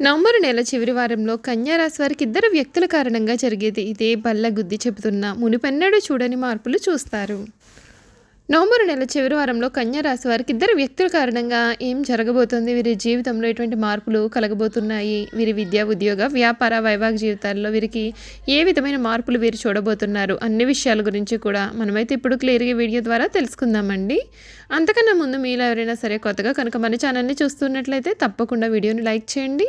November నెల చివరి వారంలో కన్యారాశి వారికి ఇద్దరు వ్యక్తుల కారణంగా జరిగేది ఇదే బల్ల గుద్ది చెబుతున్న మునిపెన్నడూ చూడని మార్పులు చూస్తారు. నవంబర్ నెల చివరి వారంలో కన్యా రాశి వారికి ఇద్దరు వ్యక్తుల కారణంగా ఏం జరగబోతుంది? వీరి జీవితంలో ఎటువంటి మార్పులు కలగబోతున్నాయి? వీరి విద్యా ఉద్యోగ వ్యాపార వైవాహిక జీవితాల్లో వీరికి ఏ విధమైన మార్పులు వీరు చూడబోతున్నారు? అన్ని విషయాల గురించి కూడా మనమైతే ఇప్పుడు క్లియర్గా వీడియో ద్వారా తెలుసుకుందామండి. అంతకన్నా ముందు మీలో ఎవరైనా సరే కొత్తగా కనుక మన ఛానల్ని చూస్తున్నట్లయితే తప్పకుండా వీడియోని లైక్ చేయండి.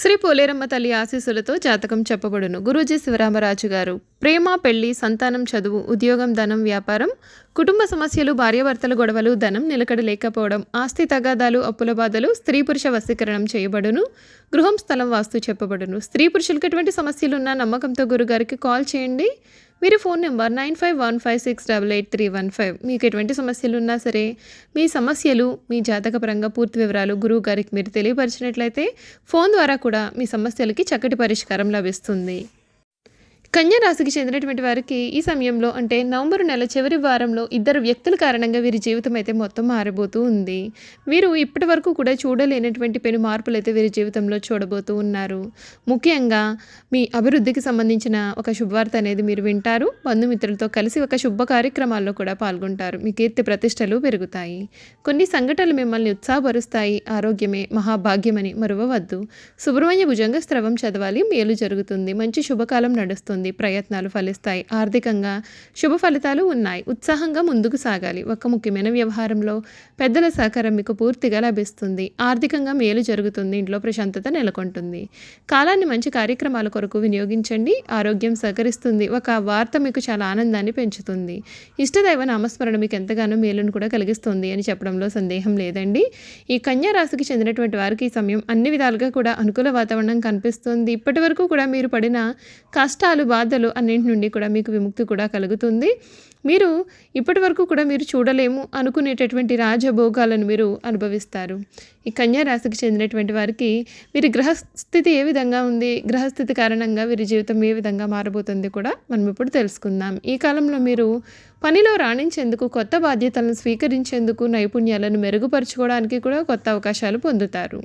శ్రీ పోలేరమ్మ తల్లి ఆశీస్సులతో జాతకం చెప్పబడును. గురూజీ శివరామరాజు గారు ప్రేమ పెళ్ళి సంతానం చదువు ఉద్యోగం ధనం వ్యాపారం కుటుంబ సమస్యలు భార్యాభర్తల గొడవలు ధనం నిలకడ లేకపోవడం ఆస్తి తగాదాలు అప్పుల బాధలు స్త్రీ పురుష వశీకరణం చేయబడును. గృహం స్థలం వాస్తు చెప్పబడును. స్త్రీ పురుషులకు ఎటువంటి సమస్యలు ఉన్నా నమ్మకంతో గురుగారికి కాల్ చేయండి. మీరు phone number nine five one five six double eight three one five మీకు ఎటువంటి సమస్యలు ఉన్నా సరే మీ సమస్యలు మీ జాతకపరంగా పూర్తి వివరాలు గురువు గారికి మీరు తెలియపరిచినట్లయితే ఫోన్ ద్వారా కూడా మీ సమస్యలకి చక్కటి పరిష్కారం లభిస్తుంది. కన్యరాశికి చెందినటువంటి వారికి ఈ సమయంలో అంటే నవంబర్ నెల చివరి వారంలో ఇద్దరు వ్యక్తుల కారణంగా వీరి జీవితం అయితే మొత్తం మారబోతూ ఉంది. వీరు ఇప్పటి వరకు కూడా చూడలేనటువంటి పెను మార్పులు అయితే వీరి జీవితంలో చూడబోతూ ఉన్నారు. ముఖ్యంగా మీ అభివృద్ధికి సంబంధించిన ఒక శుభవార్త అనేది మీరు వింటారు. బంధుమిత్రులతో కలిసి ఒక శుభ కార్యక్రమాల్లో కూడా పాల్గొంటారు. మీ కీర్తి ప్రతిష్టలు పెరుగుతాయి. కొన్ని సంఘటనలు మిమ్మల్ని ఉత్సాహపరుస్తాయి. ఆరోగ్యమే మహాభాగ్యమని మరువవద్దు. సుబ్రహ్మణ్య భుజంగ స్రవం చదవాలి. మేలు జరుగుతుంది. మంచి శుభకాలం నడుస్తుంది. ప్రయత్నాలు ఫలిస్తాయి. ఆర్థికంగా శుభ ఫలితాలు ఉన్నాయి. ఉత్సాహంగా ముందుకు సాగాలి. ఒక ముఖ్యమైన వ్యవహారంలో పెద్దల సహకారం మీకు పూర్తిగా లభిస్తుంది. ఆర్థికంగా మేలు జరుగుతుంది. ఇంట్లో ప్రశాంతత నెలకొంటుంది. కాలాన్ని మంచి కార్యక్రమాల కొరకు వినియోగించండి. ఆరోగ్యం సహకరిస్తుంది. ఒక వార్త మీకు చాలా ఆనందాన్ని పెంచుతుంది. ఇష్టదైవ నామస్మరణ మీకు ఎంతగానో మేలును కూడా కలిగిస్తుంది అని చెప్పడంలో సందేహం లేదండి. ఈ కన్యా రాశికి చెందినటువంటి వారికి ఈ సమయం అన్ని విధాలుగా కూడా అనుకూల వాతావరణం కనిపిస్తుంది. ఇప్పటి వరకు కూడా మీరు పడిన కష్టాలు బాధలు అన్నింటి నుండి కూడా మీకు విముక్తి కూడా కలుగుతుంది. మీరు ఇప్పటి వరకు కూడా మీరు చూడలేము అనుకునేటటువంటి రాజభోగాలను మీరు అనుభవిస్తారు. ఈ కన్యా రాశికి చెందినటువంటి వారికి వీరి గ్రహస్థితి ఏ విధంగా ఉంది గ్రహస్థితి కారణంగా వీరి జీవితం ఏ విధంగా మారబోతుంది కూడా మనం ఇప్పుడు తెలుసుకుందాం. ఈ కాలంలో మీరు పనిలో రాణించేందుకు కొత్త బాధ్యతలను స్వీకరించేందుకు నైపుణ్యాలను మెరుగుపరచుకోవడానికి కూడా కొత్త అవకాశాలు పొందుతారు.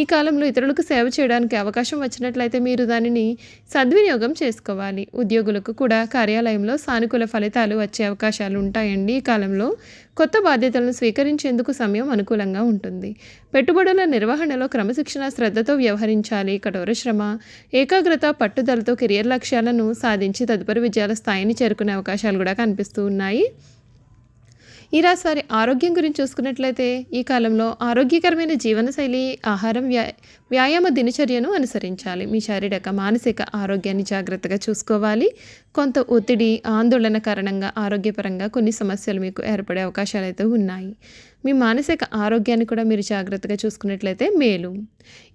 ఈ కాలంలో ఇతరులకు సేవ చేయడానికి అవకాశం వచ్చినట్లయితే మీరు దానిని సద్వినియోగం చేసుకోవాలి. ఉద్యోగులకు కూడా కార్యాలయంలో సానుకూల ఫలితాలు వచ్చే అవకాశాలు ఉంటాయండి ఈ కాలంలో. కొత్త బాధ్యతలను స్వీకరించేందుకు సమయం అనుకూలంగా ఉంటుంది. పెట్టుబడుల నిర్వహణలో క్రమశిక్షణ శ్రద్ధతో వ్యవహరించాలి. కఠోర శ్రమ ఏకాగ్రత పట్టుదలతో కెరియర్ లక్ష్యాలను సాధించి తదుపరి విజయాల స్థాయిని చేరుకునే అవకాశాలు కూడా కనిపిస్తూ ఉన్నాయి. ఈ రాశి వారి ఆరోగ్యం గురించి చూసుకున్నట్లయితే ఈ కాలంలో ఆరోగ్యకరమైన జీవనశైలి ఆహారం వ్యా వ్యాయామ దినచర్యను అనుసరించాలి. మీ శారీరక మానసిక ఆరోగ్యాన్ని జాగ్రత్తగా చూసుకోవాలి. కొంత ఒత్తిడి ఆందోళన కారణంగా ఆరోగ్యపరంగా కొన్ని సమస్యలు మీకు ఏర్పడే అవకాశాలు అయితే ఉన్నాయి. మీ మానసిక ఆరోగ్యాన్ని కూడా మీరు జాగ్రత్తగా చూసుకున్నట్లయితే మేలు.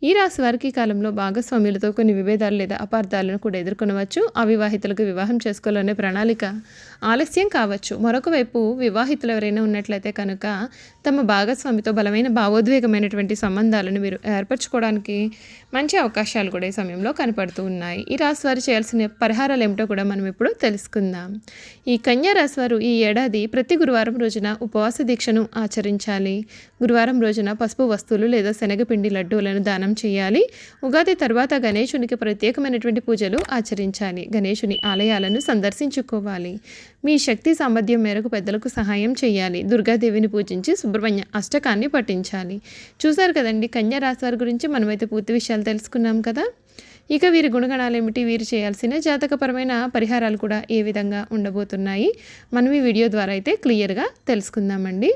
ఈ రాశి వారికి కాలంలో భాగస్వామ్యులతో కొన్ని విభేదాలు లేదా అపార్థాలను కూడా ఎదుర్కొనవచ్చు. అవివాహితులకు వివాహం చేసుకోవాలనే ప్రణాళిక ఆలస్యం కావచ్చు. మరొక వైపు వివాహితులు ఎవరైనా ఉన్నట్లయితే కనుక తమ భాగస్వామితో బలమైన భావోద్వేగమైనటువంటి సంబంధాలను మీరు ఏర్పరచుకోవడానికి మంచి అవకాశాలు కూడా ఈ సమయంలో కనపడుతూ ఉన్నాయి. ఈ రాశి వారు చేయాల్సిన పరిహారాలు ఏమిటో కూడా మనం ఇప్పుడు తెలుసుకుందాం. ఈ కన్యా రాశి వారు ఈ ఏడాది ప్రతి గురువారం రోజున ఉపవాస దీక్షను ఆచరించాలి. గురువారం రోజున పసుపు వస్తువులు లేదా శనగపిండి లడ్డూలను దానం చేయాలి. ఉగాది తర్వాత గణేశునికి ప్రత్యేకమైనటువంటి పూజలు ఆచరించాలి. గణేశుని ఆలయాలను సందర్శించుకోవాలి. మీ శక్తి సామర్థ్యం మేరకు పెద్దలకు సహాయం చేయాలి. దుర్గాదేవిని పూజించి సుబ్రహ్మణ్య అష్టకాన్ని పఠించాలి. చూశారు కదండి కన్యా రాశి వారి గురించి మనమైతే పూర్తి విషయాలు తెలుసుకున్నాం కదా? ఇక వీరి గుణగణాలు ఏమిటి? వీరు చేయాల్సిన జాతకపరమైన పరిహారాలు కూడా ఏ విధంగా ఉండబోతున్నాయి? మనం ఈ వీడియో ద్వారా అయితే క్లియర్గా తెలుసుకుందామండి.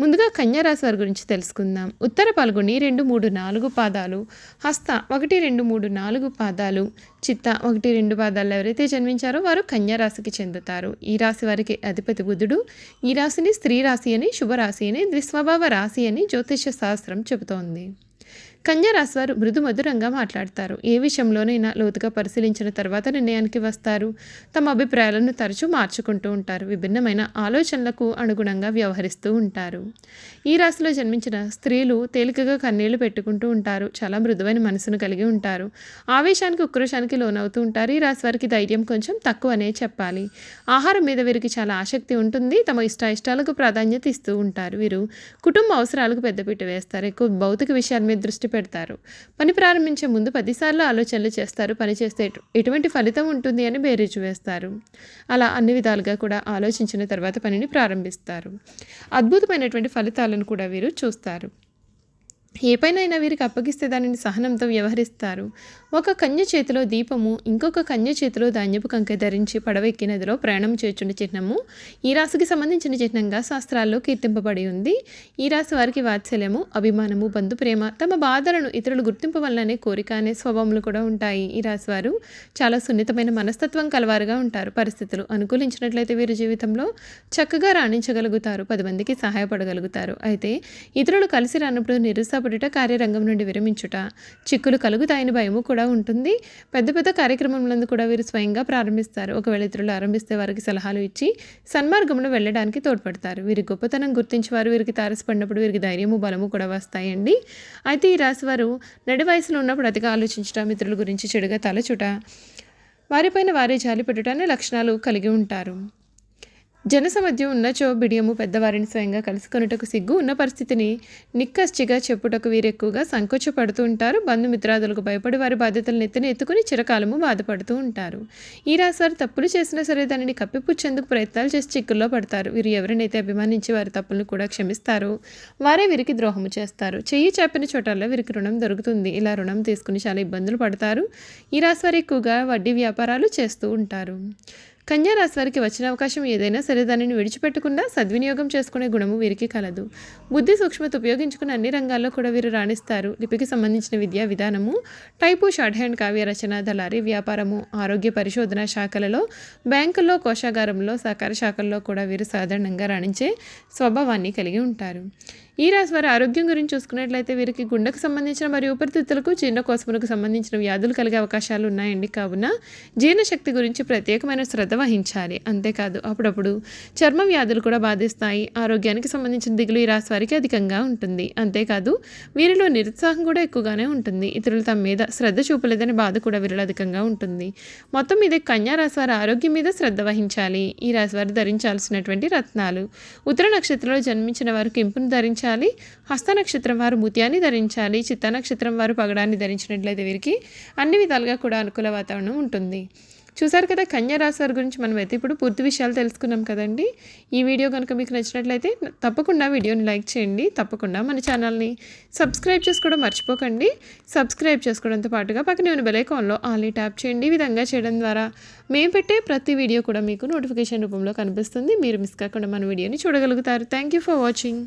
ముందుగా కన్యారాశి వారి గురించి తెలుసుకుందాం. ఉత్తర పాల్గొని రెండు మూడు నాలుగు పాదాలు హస్త ఒకటి రెండు మూడు నాలుగు పాదాలు చిత్త ఒకటి రెండు పాదాలు ఎవరైతే జన్మించారో వారు కన్యారాశికి చెందుతారు. ఈ రాశి వారికి అధిపతి బుధుడు. ఈ రాశిని స్త్రీ రాశి అని శుభరాశి అని ద్విస్వభావ రాశి అని జ్యోతిష్య శాస్త్రం చెబుతోంది. కన్యా రాశి వారు మృదు మధురంగా మాట్లాడతారు. ఏ విషయంలోనైనా లోతుగా పరిశీలించిన తర్వాత నిర్ణయానికి వస్తారు. తమ అభిప్రాయాలను తరచూ మార్చుకుంటూ ఉంటారు. విభిన్నమైన ఆలోచనలకు అనుగుణంగా వ్యవహరిస్తూ ఉంటారు. ఈ రాశిలో జన్మించిన స్త్రీలు తేలికగా కన్నీళ్ళు పెట్టుకుంటూ ఉంటారు. చాలా మృదువైన మనసును కలిగి ఉంటారు. ఆవేశానికి ఉక్రోషానికి లోనవుతూ ఉంటారు. ఈ రాశి వారికి ధైర్యం కొంచెం తక్కువనే చెప్పాలి. ఆహారం మీద వీరికి చాలా ఆసక్తి ఉంటుంది. తమ ఇష్టాయిష్టాలకు ప్రాధాన్యత ఇస్తూ ఉంటారు. వీరు కుటుంబ అవసరాలకు పెద్దపీట వేస్తారు. ఎక్కువ భౌతిక విషయాల మీద దృష్టి పెడతారు. పని ప్రారంభించే ముందు పదిసార్లు ఆలోచనలు చేస్తారు. పని చేస్తే ఎటువంటి ఫలితం ఉంటుంది అని బేరీజు వేస్తారు. అలా అన్ని విధాలుగా కూడా ఆలోచించిన తర్వాత పనిని ప్రారంభిస్తారు. అద్భుతమైనటువంటి ఫలితాలను కూడా వీరు చూస్తారు. ఏ పైనైనా వీరికి అప్పగిస్తే దానిని సహనంతో వ్యవహరిస్తారు. ఒక కన్య చేతిలో దీపము ఇంకొక కన్య చేతిలో ధాన్యపు కంకె ధరించి పడవెక్కి నదిలో ప్రయాణం చేర్చుండి చిహ్నము ఈ రాశికి సంబంధించిన చిహ్నంగా శాస్త్రాల్లో కీర్తింపబడి ఉంది. ఈ రాశి వారికి వాత్సల్యము అభిమానము బంధు ప్రేమ తమ బాధలను ఇతరులు గుర్తింపు వల్లనే కోరిక అనే స్వభావములు కూడా ఉంటాయి ఈ రాశి వారు. చాలా సున్నితమైన మనస్తత్వం కలవారుగా ఉంటారు. పరిస్థితులు అనుకూలించినట్లయితే వీరి జీవితంలో చక్కగా రాణించగలుగుతారు పది మందికి సహాయపడగలుగుతారు. అయితే ఇతరులు కలిసి రానప్పుడు నిరుత్సాహపడుట కార్యరంగం నుండి విరమించుట. చిక్కులు కలుగుతాయని భయము కూడా ఉంటుంది. పెద్ద పెద్ద కార్యక్రమములందు కూడా వీరు స్వయంగా ప్రారంభిస్తారు. ఒకవేళ ఇతరులు ఆరంభిస్తే వారికి సలహాలు ఇచ్చి సన్మార్గంలో వెళ్ళడానికి తోడ్పడతారు. వీరి గొప్పతనం గుర్తించి వారు వీరికి తారసపడినప్పుడు వీరికి ధైర్యము బలము కూడా వస్తాయండి. అయితే ఈ రాశి వారు నడి వయసులో ఉన్నప్పుడు అతిగా ఆలోచించడం మిత్రుల గురించి చెడుగా తలచుట వారిపైన వారే జాలి పెట్టుట అనే లక్షణాలు కలిగి ఉంటారు. జనసమధ్యం ఉన్నచో బిడియము పెద్దవారిని స్వయంగా కలుసుకొనుటకు సిగ్గు ఉన్న పరిస్థితిని నిక్కచ్చిగా చెప్పుటకు వీరెక్కువగా సంకోచపడుతూ ఉంటారు. బంధుమిత్రాదులకు భయపడి వారి బాధ్యతలను ఎత్తున ఎత్తుకుని చిరకాలము బాధపడుతూ ఉంటారు. ఈ రాశి వారు తప్పులు చేసినా సరే దానిని కప్పిపుచ్చేందుకు ప్రయత్నాలు చేసి చిక్కుల్లో పడతారు. వీరు ఎవరినైతే అభిమానించి వారి తప్పులను కూడా క్షమిస్తారో వారే వీరికి ద్రోహము చేస్తారు. చెయ్యి చేపిన చోటల్లో వీరికి రుణం దొరుకుతుంది. ఇలా రుణం తీసుకుని చాలా ఇబ్బందులు పడతారు. ఈ రాశి వారు ఎక్కువగా వడ్డీ వ్యాపారాలు చేస్తూ ఉంటారు. కన్యారాశి వారికి వచ్చిన అవకాశం ఏదైనా సరే దానిని విడిచిపెట్టకుండా సద్వినియోగం చేసుకునే గుణము వీరికి కలదు. బుద్ధి సూక్ష్మత ఉపయోగించుకుని అన్ని రంగాల్లో కూడా వీరు రాణిస్తారు. లిపికి సంబంధించిన విద్యా విధానము టైపు షార్ట్ హ్యాండ్ కావ్య రచన దళారీ వ్యాపారము ఆరోగ్య పరిశోధన శాఖలలో బ్యాంకుల్లో కోశాగారంలో సహకార శాఖల్లో కూడా వీరు సాధారణంగా రాణించే స్వభావాన్ని కలిగి ఉంటారు. ఈ రాశి వారి ఆరోగ్యం గురించి చూసుకున్నట్లయితే వీరికి గుండెకు సంబంధించిన మరియు ఉపరితిత్తులకు జీర్ణకోశములకు సంబంధించిన వ్యాధులు కలిగే అవకాశాలు ఉన్నాయండి. కావున జీర్ణశక్తి గురించి ప్రత్యేకమైన శ్రద్ధ వహించాలి. అంతేకాదు అప్పుడప్పుడు చర్మ వ్యాధులు కూడా బాధిస్తాయి. ఆరోగ్యానికి సంబంధించిన దిగులు ఈ రాశి వారికి అధికంగా ఉంటుంది. అంతేకాదు వీరిలో నిరుత్సాహం కూడా ఎక్కువగానే ఉంటుంది. ఇతరులు తమ మీద శ్రద్ధ చూపలేదని బాధ కూడా వీరిలో అధికంగా ఉంటుంది. మొత్తం మీద కన్యా రాశి వారి ఆరోగ్యం మీద శ్రద్ధ వహించాలి. ఈ రాశి వారు ధరించాల్సినటువంటి రత్నాలు. ఉత్తర నక్షత్రంలో జన్మించిన వారు కెంపును ధరించాలి. హస్త నక్షత్రం వారు ముత్యాన్ని ధరించాలి. చిత్త నక్షత్రం వారు పగడాన్ని ధరించినట్లయితే వీరికి అన్ని విధాలుగా కూడా అనుకూల వాతావరణం ఉంటుంది. చూసారు కదా కన్యా రాశి వారి గురించి మనం అయితే ఇప్పుడు పూర్తి విషయాలు తెలుసుకున్నాం కదండి. ఈ వీడియో కనుక మీకు నచ్చినట్లయితే తప్పకుండా వీడియోని లైక్ చేయండి. తప్పకుండా మన ఛానల్ని సబ్స్క్రైబ్ చేసుకోవడం మర్చిపోకండి. సబ్స్క్రైబ్ చేసుకోవడంతో పాటుగా పక్కనే ఉన్న బెలైకాన్లో ఆల్ని ట్యాప్ చేయండి. ఈ విధంగా చేయడం ద్వారా మేము పెట్టే ప్రతి వీడియో కూడా మీకు నోటిఫికేషన్ రూపంలో కనిపిస్తుంది. మీరు మిస్ కాకుండా మన వీడియోని చూడగలుగుతారు. Thank you for watching.